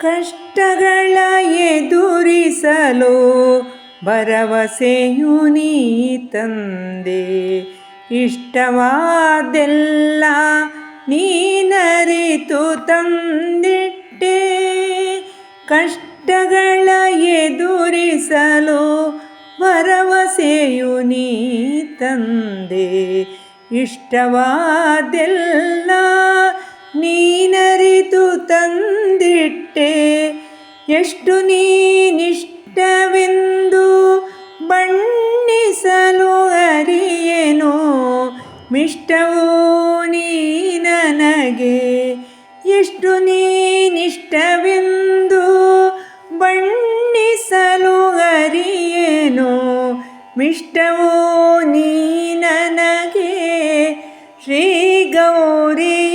ಕಷ್ಟಗಳ ಎದುರಿಸಲು ಭರವಸೆಯು ನೀ ತಂದೆ. ಇಷ್ಟವಾದೆಲ್ಲ ನೀನರಿತು ತಂದಿಟ್ಟೆ. ಕಷ್ಟಗಳ ಎದುರಿಸಲು ಭರವಸೆಯು ನೀ ತಂದೆ. ಇಷ್ಟವಾದೆಲ್ಲ ನೀನರಿತು ಬಿಟ್ಟೆ. ಎಷ್ಟು ನೀನಿಷ್ಟವೆಂದು ಬಣ್ಣಿಸಲು ಅರಿಯೇನೋ. ಮಿಷ್ಟವೋ ನೀ ನನಗೆ. ಎಷ್ಟು ನೀನಿಷ್ಟವೆಂದು ಬಣ್ಣಿಸಲು ಅರಿಯೇನೋ. ಮಿಷ್ಟವೋ ನೀ ನನಗೆ. ಶ್ರೀ ಗೌರಿ